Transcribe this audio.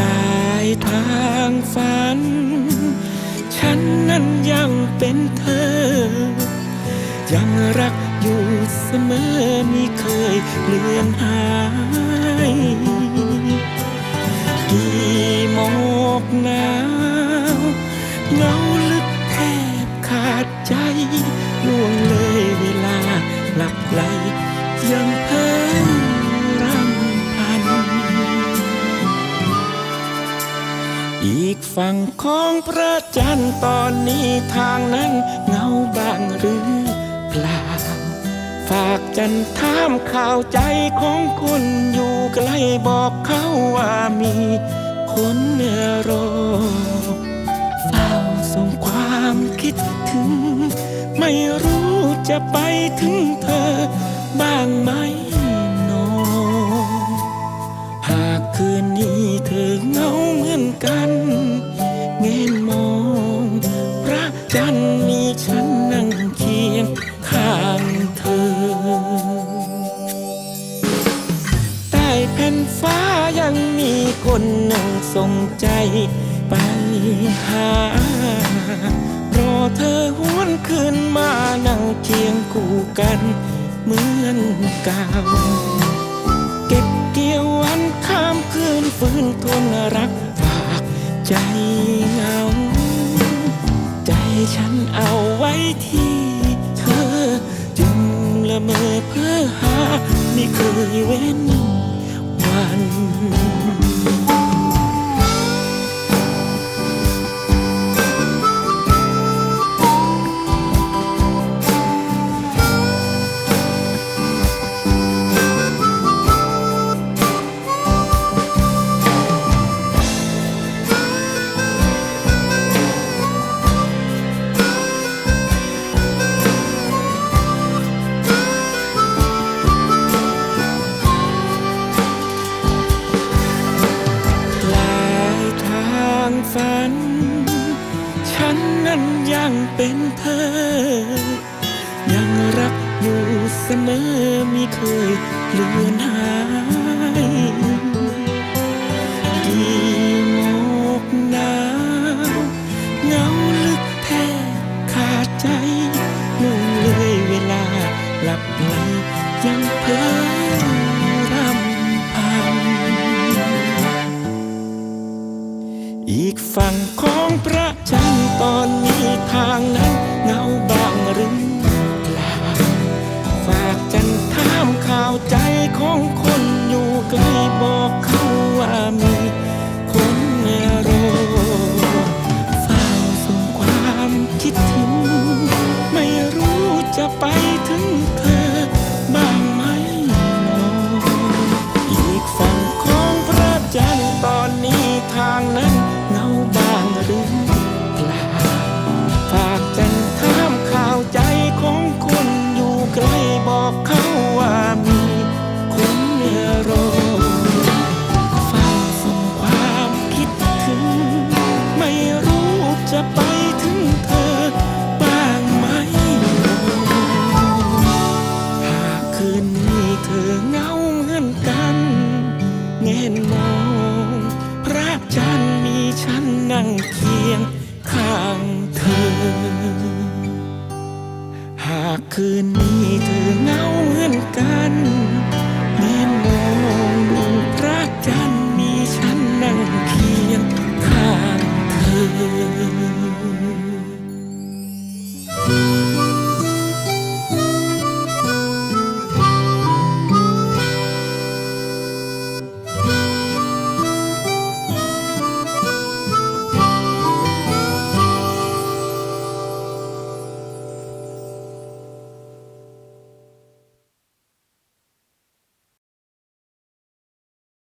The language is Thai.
ลายทางฝัน ฉันนั้นยังเป็นเธอ ยังรักอยู่เสมอมิเคยเลือนหาย กี่หมอกหนาวเงาลึกแทบขาดใจล่วงเลยเวลาหลับไหลยัง อีกฝั่งของพระจันทร์ตอนนี้ทางนั้นเงาบางหรือเปล่า ฝากจันทามข่าวใจของคนอยู่ใกล้บอกเขาว่ามีคนรอเฝ้าส่งความคิดถึง ไม่รู้จะไปถึงเธอบ้างไหม คืนนี้เธอเหงาเหมือนกันเงนมอง พระจันทร์มีฉันนั่งเคียงข้างเธอ ใต้แผ่นฟ้ายังมีคนหนึ่งส่งใจไปหารอเธอหวนคืนมานั่งเคียงคู่กัน เหมือนเก่า ฟื้นทนรักฝากใจเหงา ใจฉันเอาไว้ที่เธอ จึงละเมอเพื่อหา ไม่เคยเว้นวัน ฝัน ฉันนั้นยังเป็นเธอ ยังรักอยู่เสมอมิเคยเลือนหาย อีกฝั่งของพระจันทร์ตอนนี้ทางนั้นเงาบางหรือเปล่าฝากจันทามข่าวใจของคนอยู่ใกล้บอกเขาว่ามีคนรอเฝ้าส่งความคิดถึง ไม่รู้จะไปถึงเธอบ้างไหมหนออีกฝั่งของพระจันทร์ตอนนี้ทางนั้น นั่งเคียงข้างเธอ หากคืนนี้เธอเหงาเหมือนกัน